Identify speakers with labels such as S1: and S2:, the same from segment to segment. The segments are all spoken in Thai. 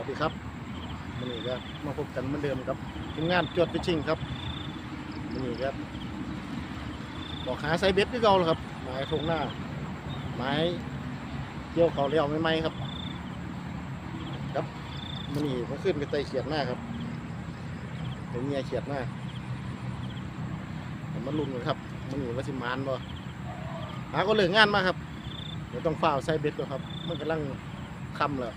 S1: วัสดีครับวันนี้ก็มาพบกันเหมือนเดิมครับทีมงานจวดฟิชชิ่งครับวันนี้ครับบอกหาไซเบ็ดที่เก่าแล้วครับหมายทงหน้าหมายเกี่ยวเขาเลี้ยวไม่ไหมครับ ครับมันนี่มันขึ้นไปไตเขียดหน้าครับเป็นเมียเขียดหน้ามันลุ้นกันครับมันนี่ว่าสิมานบ่หาก็เลิกงานมาครับเดี๋ยวต้องฝ้าวไซเบ็ดก่อนครับ มันกำลังคำแล้ว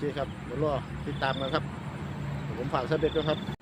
S1: เคครับเดี๋ยวรอติดตามกันครับ ผมฝากสเบ็ดด้วยครับ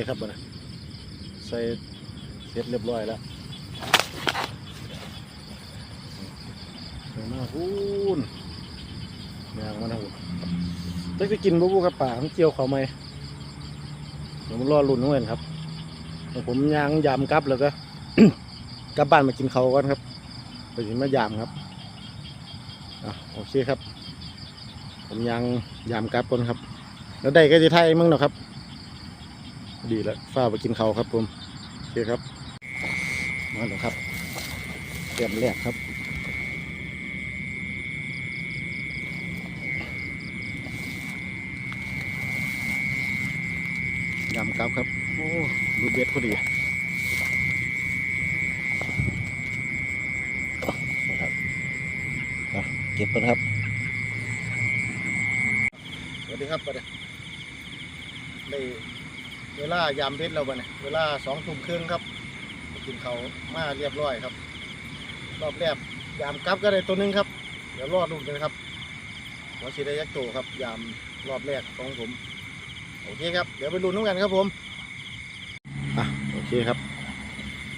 S1: คครับบัดนะใส่เสร็จเรียบร้อยแล้วเดี๋ยวมาพูนยางมานะพูนจะไปกินบุบูกับป่ามันเกี่ยวเขาไหมเดี๋ยวมันรอลุ่นน้องเอ็นครับผมยางยามกลับแล้วก็กลับบ้านมากินเขาก่อนครับ ไปกินมายามครับอะโอเคครับ ผมยางยามกลับก่อนครับ แล้วได้ก็จะไทยมึงเนาะครับ ดีแล้วฝ้าไปกินเขาครับผมโอเคครับ มาแล้วครับเตรียมแรกครับยำกับครับ โอ้ดูเด็ดพอดีนะครับเก็บกันครับ สวัสดีครับบัดนี้ได้ เวลายามเพชรเราบัดนี้เวลาสองทุ่มครึ่งครับกินเขามาเรียบร้อยครับ รอบแรกยามกลับก็ได้ตัวนึงครับ เดี๋ยวรอดูกันครับว่าสิได้ยักษ์โตครับ ยามรอบแรกของผม โอเคครับ เดี๋ยวไปดูนุ่งกันครับผมอะโอเคครับ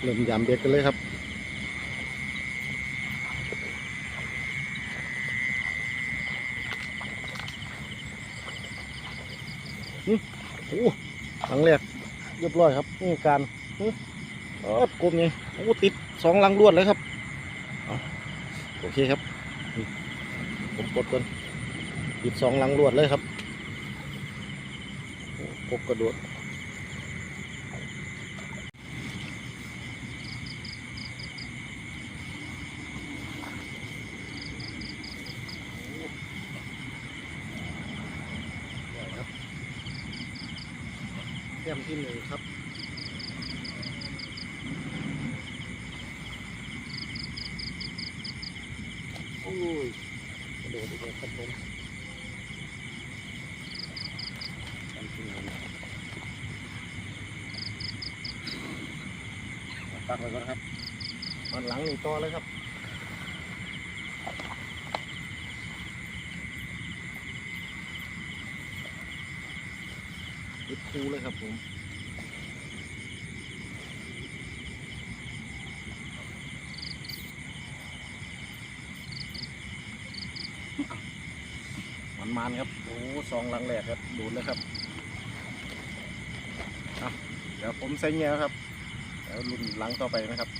S1: เริ่มยามเบ็ดกันเลยครับอืมโอ้ หลังแรกเรียบร้อยครับนี่การอื้อเออกลมไงโอ้ติดสองลังรวดเลยครับเอาโอเคครับนี่ผมกดก่อนติดสองลังรวดเลยครับโอ้กบกระโดดได้ครับ แต้ม ที่หนึ่งครับ โอ้ยกระโดดอีกแล้วครับผมแต้มที่หนึ่งปักไว้ก่อนครับมันหลังหนี่ต่อเลยครับยึดคูเลยครับผม มันมันๆครับ โอ้ สองหลังแหลกครับดูดเลยครับเดี๋ยวผมใส่เงี้ยครับแล้วรุ่นหลังต่อไปนะครับ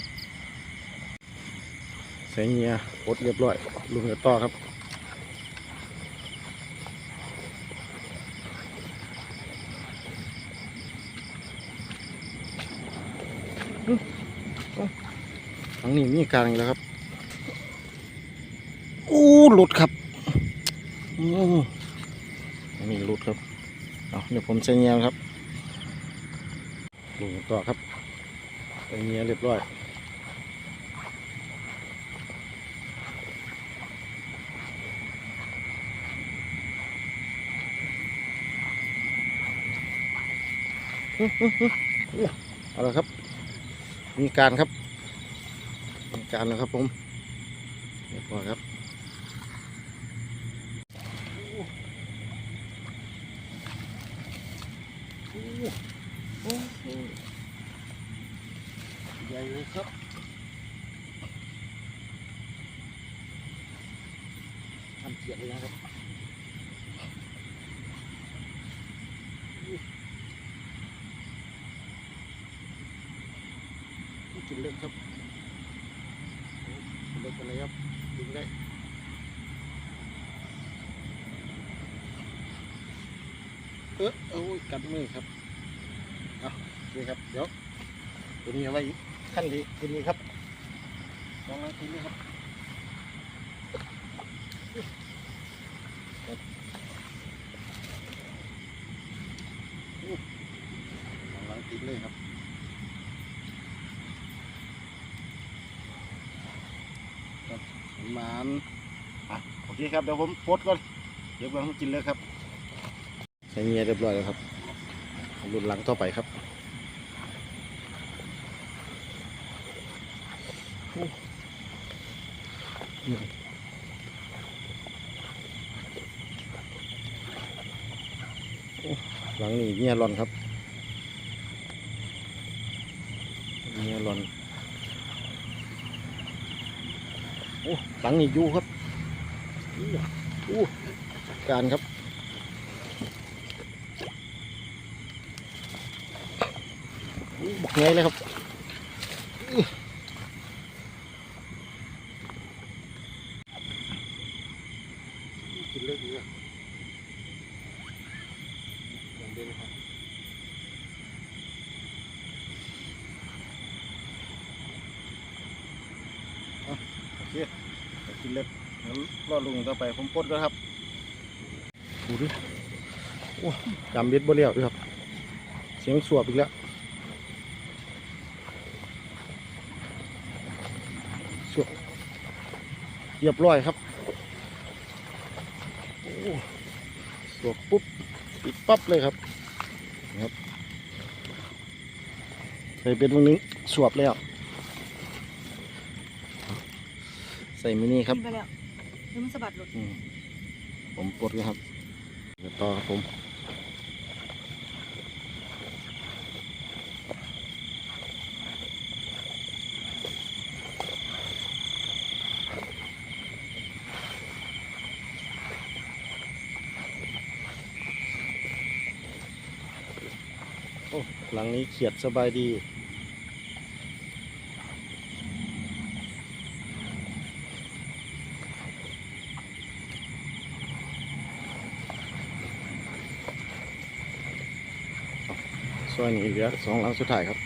S1: ใส่เงี้ยกดเรียบร้อยรุ่นกันต่อครับทางนี้มีกลางแล้วครับอู้หลุดครับอู้ นนี้หลุดครับเอาเดี๋ยวผมใส่เงียครับลุงต่อครับใส่เงี้ยเรียบร้อยเอาละครับมีการครับมีการแล้วครับผมเรียบร้อยครับ ใหญ่เลยครับทำเกียรเลยนะครับกินเล็กครับเล็กกันเลยครับดึงได้เออโอ้ยกัดมือครับเอาโอเคครับ เดี๋ยวตัวนี้เอาไว้ อีกขั้นดีตัวนี้ครับลองมาทีนี้ครับลองล้างทิ้งเลยครับครับประมาณอะโอเคครับเดี๋ยวผมโพสต์ก่อนเดี๋ยวผมกินเลยครับใช้เงียเรียบร้อยแล้วครับรุ่นหลังต่อไปครับ หลังนี้เงียรอนครับเงียรอนโอ้หลังนี้ยูครับอู้การครับบักไงเลยครับอื้อกินเลือดดีอะอย่างเดียวนะครับ โอเคไป กินเล็บรอลุงต่อไปผมปดก็ครับดูดิโอ้จำเบ็ดบ่เลี้ยวด้วยครับ เสียงสวบอีกแล้วสวบเรียบร้อยครับสวบปุ๊บปิดปั๊บเลยครับครับใส่เบ็ดตรงนี้สวบแล้ว ใส่มินิครับ
S2: กินไปแล้วเดี๋ยวมันสะบัดหลุด
S1: อืมผมปลดเลยครับเดี๋ยวต่อครับผม โอ้หลังนี้เขียดสบายดี ซ อยนี้เหลือสองหลังสุดท้ายครับ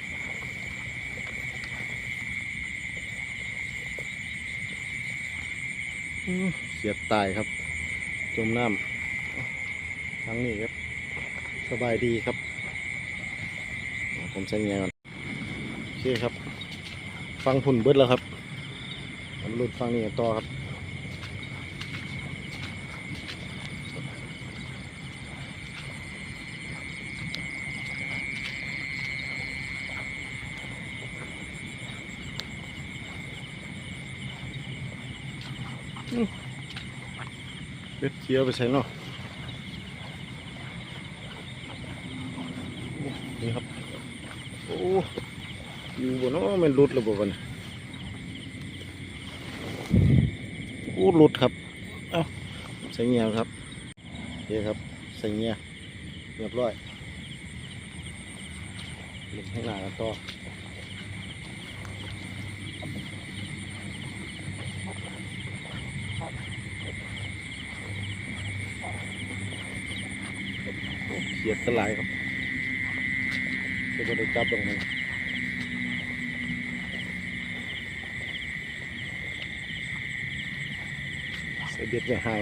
S1: เสียดตายครับ จมน้ำทั้งนี้ครับ สบายดีครับ ผมใส่เงียก่อนโอเคครับ ฟังผุ่นเบิดแล้วครับผมรุดฟังนี่ต่อครับ อื้อ เบ็ดเกียวไปใส่เนาะนี่ครับ โอ้อยู่บนนาะมันหลุดแล้วบ่บันโอ้หลุดครับ เอ้าใส่เงียครับโอเคครับ ใส่เงียเรียบร้อยเล่นให้หน้ากันต่อ เขียดสลายครับจะไปด้จับตรงมันใส่เบ็ดไว้ให้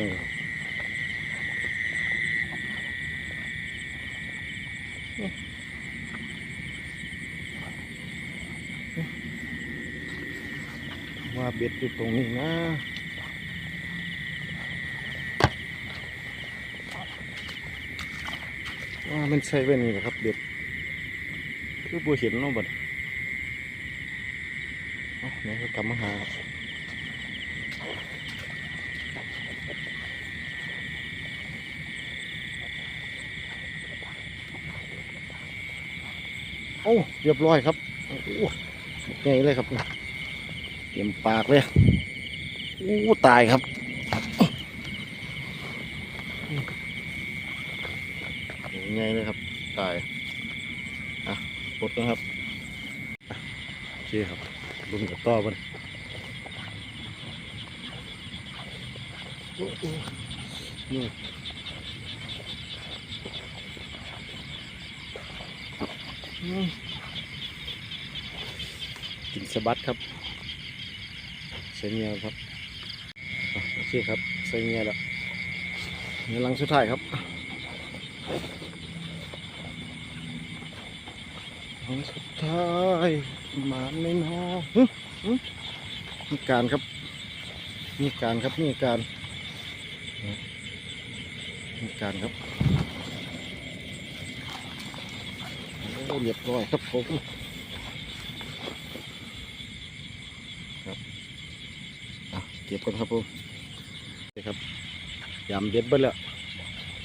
S1: ว่าเบ็ดอยู่ตรงนี้นะ ว่า มันใช่ไว้นี่แหละครับเบ็ดคือบัวเห็นเนาะบัดเอ้าไหนก็กลับมาหาโอ้เรียบร้อยครับโอ้ใหญ่เลยครับเต็มปากเลยโอ้ตายครับ ไงเลยครับ ตาย อะปลดนะครับโอเคครับลุงกับต่อมันนี่กินสะบัดครับใส่เงียครับโอเคครับใส่เงียแล้วเงียลังสุดท้ายครับ ครั้งสุดท้ายมาไม่นอหึหึมีการครับ มีการครับมีการมีการครับโอ้เรียบร้อยครับผมครับเก็บกันครับผมนี่ครับยำเด็ดเบิ้ลแล้ว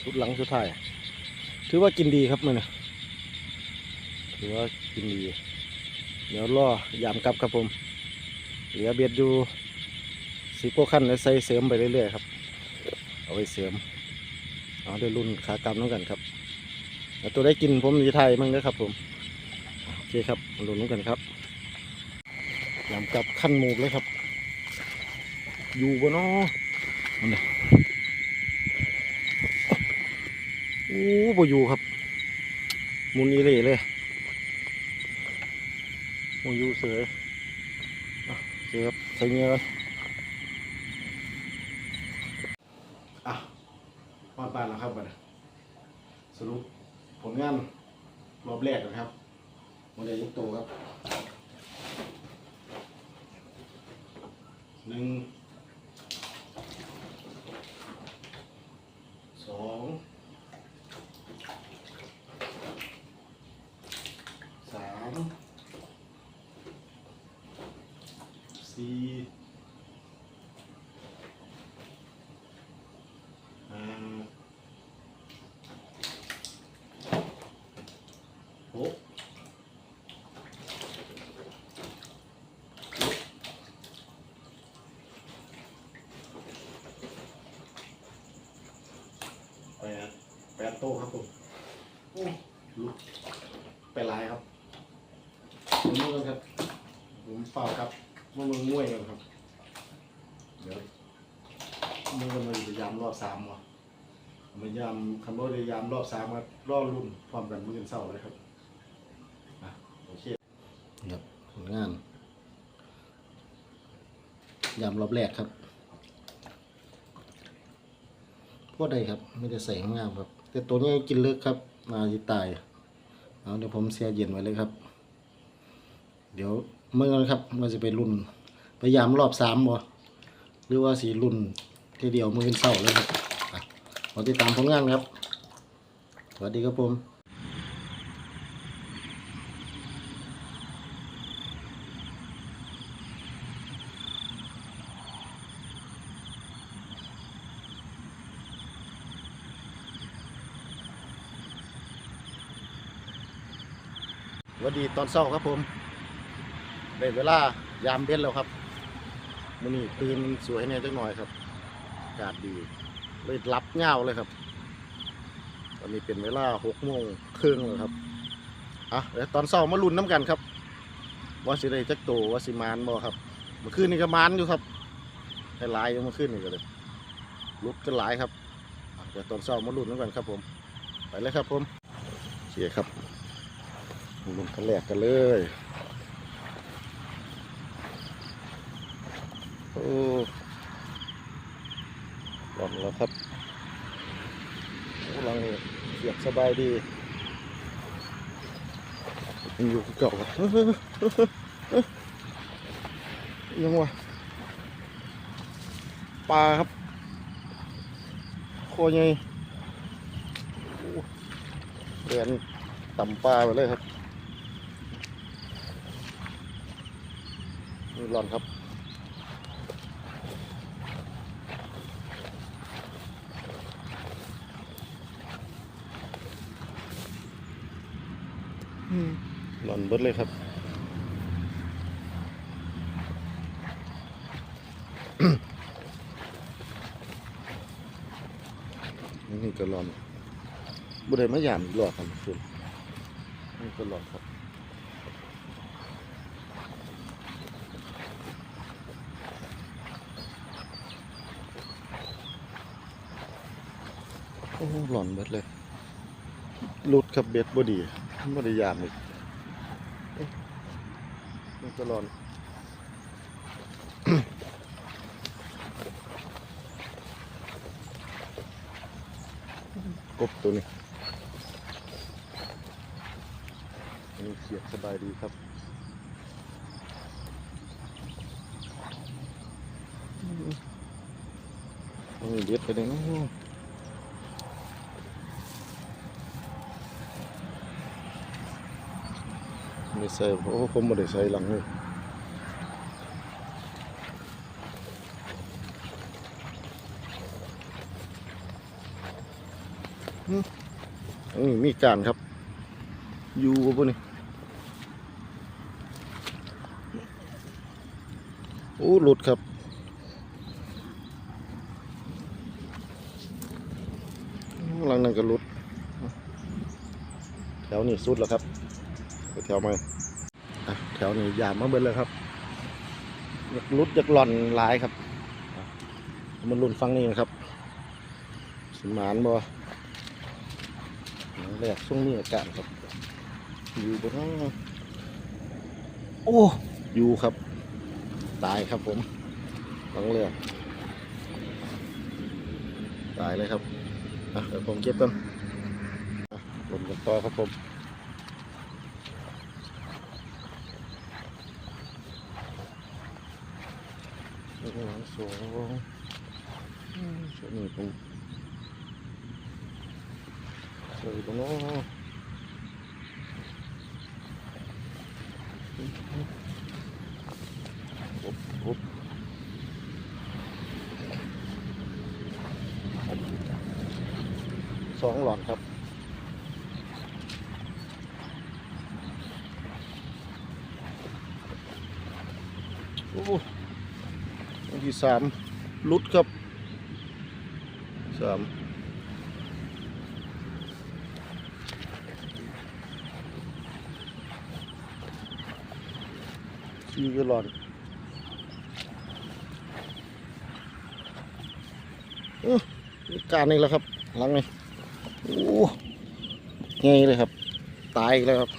S1: ชุดหลังสุดท้าย ถือว่ากินดีครับมันนะ ถือว่ากินดีเดี๋ยวรอยามกลับครับผม เหลือเบียดอยู่สิบกว่าขั้นแล้วใส่เสริมไปเรื่อยๆครับ เอาไปเสริม เอาได้รุ่นขากำน้องกันครับแล้วตัวได้กินผมมีไทยมั่งนะครับผม โอเคครับมาลุ้นน้องกันครับยามกลับขั้นหมูกเลยครับ อยู่บนน้อมันเลยโอ้บ่อยู่ครับ มุนอีเล่เลย มูยูเสือเสือครับใส่เงี้ยกันอะมาบ้านแล้วครับบัดสรุปผลงานรอบแรกนะครับโมเดลยกตัวครับหนึ่งสองสาม สี่ห้าหกแป ดแปดโต๊ะครับผมโอ้ลุกไปหลายครับผมมือครับ ผมเปล่าครับว่ามึงง่วยกันครับ เดี๋ยวมึงกันมาอยู่ยามรอบสามวะมายามคำว่าจะยามรอบสามมารอบรุ่นพร้อมกันมือกันเศร้าเลยครับอะโอเคครับผลงานยามรอบแรกครับพวกใดครับไม่ได้ใส่งามครับ แต่ตัวนี้กินเลิกครับมาจะตายเอาเดี๋ยวผมเสียเย็นไว้เลยครับ เดี๋ยวเมื่อกันครับว่าจะไปรุ่นพยายามรอบสามบ่หรือว่าสีรุ่นทีเดียวมือเป็นเศร้าเลยครับขอติดตามผลงานครับสวัสดีครับผม ดีตอนเช้าครับผมได้เวลายามเบ็ดแล้วครับมื้อนี้ตื่นสวยเนี่ยจักหน่อยครับอากาศดีเลยรับเงาเลยครับ ตอนนี้เป็นเวลาหกโมงครึ่งแล้วครับอะเดี๋ยวตอนเช้ามาลุ้นน้ำกันครับว่าสิได้จักโตว่าสิมานบ่ครับเมื่อคืนนี้ก็มานอยู่ครับให้หลายยู่เมื่อคืนนี้ก็เลยลุดกันหลายครับเดี๋ยวตอนเช้ามาลุ้นน้ำกันครับผม ไปเลยครับผมเสียครับ ลุ้นกันแรกกันเลย โอ้ลองแล้วครับกำลังเสียบสบายดียังอยู่เก่าครับยังวะปลาครับ โคใหญ่โอ้เดินต่ำปลาไปเลยครับ ร้อนครับหล่อนเบิดเลยครับ นี่ก็หลอนบุได้มาหยามอีกรอบครับคุณนี่ก็หลอนครับ โอ้ หลอนเบิดเลยหลุดครับเบ็ดบ่ดีบ่ได้ยามอีกเอ๊ะนี่ก็หลอนกบตัวนี้อันนี้เสียบสบายดีครับอืมเด็ดไปเลยนะ ไม่ใส่โอ้ผมไม่ได้ใส่หลังเลยอันนี้มีการครับ อยู่ปะนี่โอ้หลุดครับหลังนั้นก็หลุดแถวนี้สุดแล้วครับ แถวใหม่อะแถวนี้ยามมาเบิดเลยครับอยากรุดอยากหล่อนหลายครับมันหลุนฟังนี่นะครับสมานบ่แรกช่วงนี้อากาศครับ อยู่บนโอ้อยู่ครับ ตายครับผมหลังเรือตายเลยครับอะเดี๋ยวผมเก็บกันอะลงกันต่อครับผมห นึ่งสองอืมช่วงนี้ผมใส่ตรงนู้นปุ๊บปุ๊บสองหลอดครับ โอ้อัน ที่สามลุดครับสามสี่ก็หลอดนี่การนี่แหละครับ หลังนี่โอ้ไงเลยครับ ตายแล้วครับ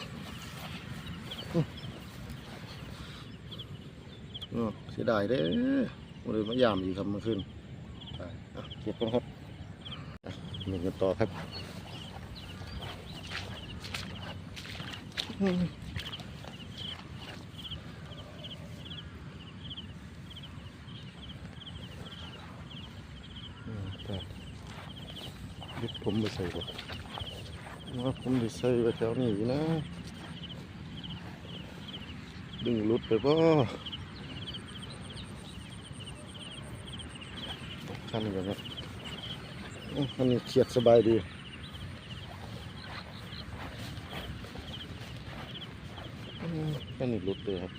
S1: เสียดายเด้อ เลยมายามอีกครับเมื่อคืนตายอะเก็บกันครับอะหนึ่งกันต่อครับอืมอืมตายยึดผมไปใส่ก่อนว่าผมจะใส่ไว้แถวนี้อยู่นะ ดึงหลุดไปบ่ ขั้นนี้ก่นครับอันนี้เขียดสบายดีมอันนี้หลุดเลยครับ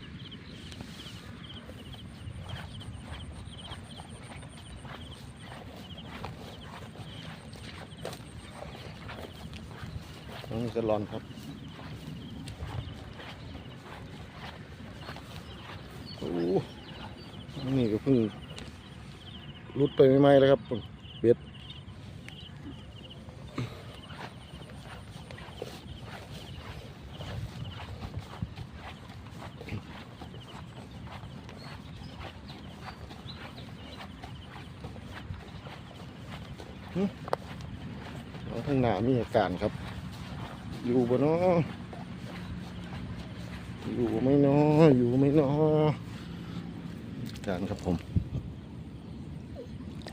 S1: อันนี้ก็ร้อนครับโอ้นี่ก็เพิ่ง รุดไปไม่ไหมๆเลยครับเบ็ดหึเอาข้างหน้ามีอาการครับ อยู่บ่เนาะอยู่ไหม่เนาะอยู่ไหม่เนาะการครับผม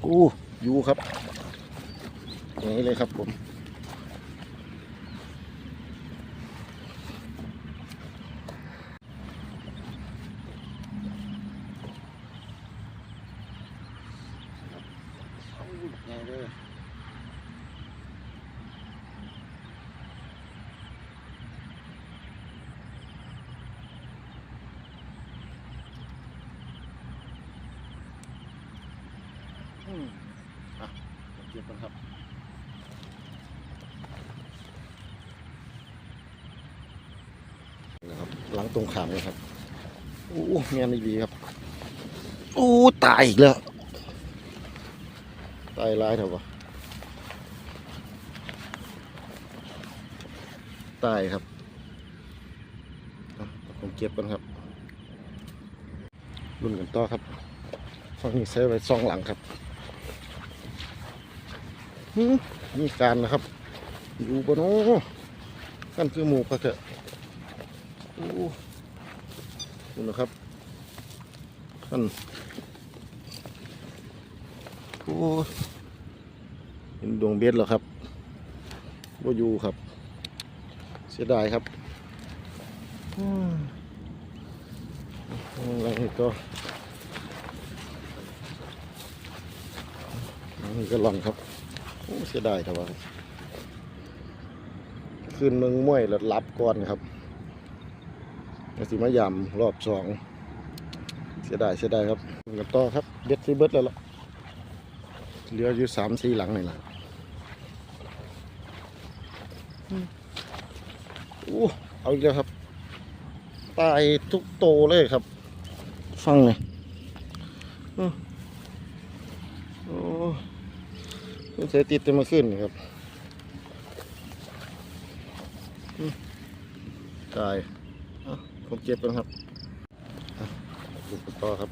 S1: อู้ยูครับอย่างนี้เลยครับผมไงเด้อ เก็บกันครับนะครับหลังตรงขามเลยครับโอ้เมียนดีครับโอ้ตายอีกแล้วตายร้ายเถอะวะตายครับอะผมเก็บกันครับรุ่นกันต่อครับฝั่งนี้ใช้ไว้ซองหลังครับ มีการนะครับ อยู่บนโอ้กันคือหมูกระเถอะโอ้คุณนะครับท่านโอ้เห็นดวงเบ็ดแล้วครับว่าอยู่ครับ เสียดายครับอืมอะไรก็อันนี่ก็หล่อนครับ เสียดายครับว่าคืนเมืองม่วยแล้วรับก่อนครับสิมายำรอบสองเสียดายเสียดายครับกันต่อครับเบ็ดซีเบิดแล้วล่ะเหลืออยู่สามสี่หลังนี่แหละอืมโอ้เอาอีกแล้วครับ ตายทุกโตเลยครับ ฟังเลยอืมโอ้ เสียติดจะมาขึ้นนะครับตายผมเก็บกันครับดูต่อครับ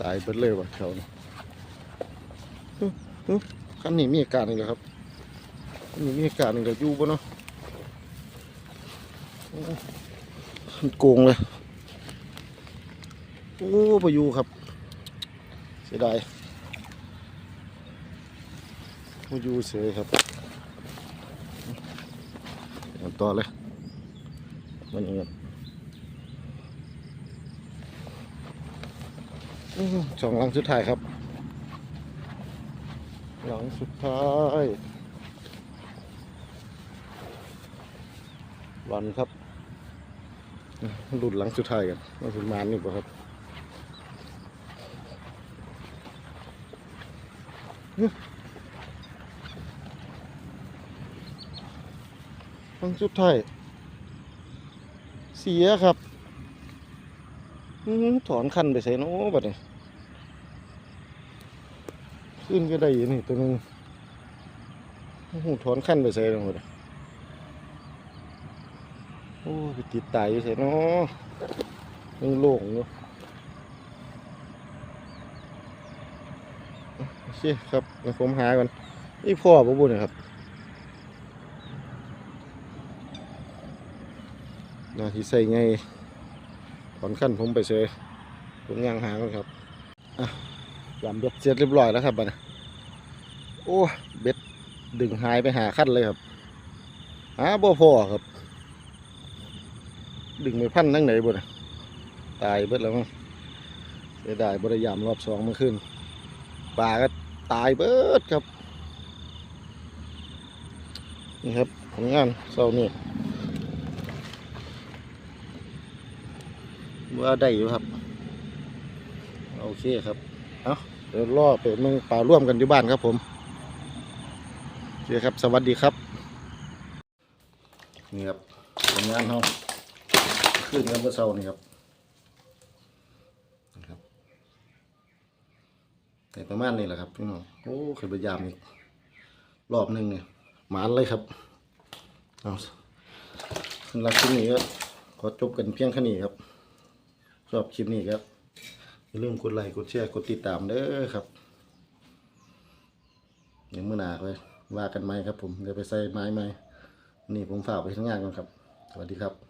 S1: ตายเบิดเลยว่ะแถวนี้อื้นนี้มีอาการอีกแล้วครับคันนี้มีอาการอีกแล้วอยู่ปะเนาะโอ้มันโกงเลย โอ้ไปอยู่ครับ สียดายมาอยู่เสยครับต่อเลยมันยังไงอื้อสองหลังสุดท้ายครับ หลังสุดท้ายวันครับหลุดหลังสุดท้ายกันว่าถึงมานนี่ป่ะครับ ครั้งสุดท้ายเสียครับถอนคันไปใส่น้อบัดนี้ขึ้นก็ได้ยู่นี่ตัวนึงโอ้โหถอนคันไปใส่ลงหมดโอ้ไปติดตายอยู่ใส่นาะยังโล่งอยู่โอเคครับเดี๋ยวผมหาก่อนนี่พ่อปะบุญนะครับ นาที่ใส่ไงถอนขั้นผมไปเชยผมย่างหาก่อนครับอะยำเบ็ดเสร็จเรียบร้อยแล้วครับบัดนี้โอ้เบ็ดดึงหายไปหาขั้นเลยครับหาบ่พอครับ ดึงไม่พันทั้งไหนบ่นะตายเบิดแล้วมั้งเสียดายบริยามรอบสองเมื่อคืนปลาก็ตายเบิดครับ นี่ครับผลงานเสาร์นี้ ว่าได้อยู่ครับ โอเคครับ เอาเดี๋ยวรอไปมึงป่าร่วมกันที่บ้านครับผมโอเคครับ สวัสดีครับ นี่ครับผลงานเขาขึ้นกันเมื่อเช้านี่ครับนะครับแต่ประมาณนี้แหละครับพี่น้องโอ้เคยพยายามอีกรอบหนึ่งเนี่ยหมานเลยครับเอาสำหรับคลิปนี้ก็ขอจบกันเพียงแค่นี้ครับ ชอบคลิปนี้ครับอย่าลืมกดไลค์กดแชร์กดติดตามเด้อครับยังเมื่อหนาเลยว่ากันไหมครับ ผมเดี๋ยวไปใส่ไม้ไหมนี่ผมฝากไปทั้งงานก่อนครับ สวัสดีครับ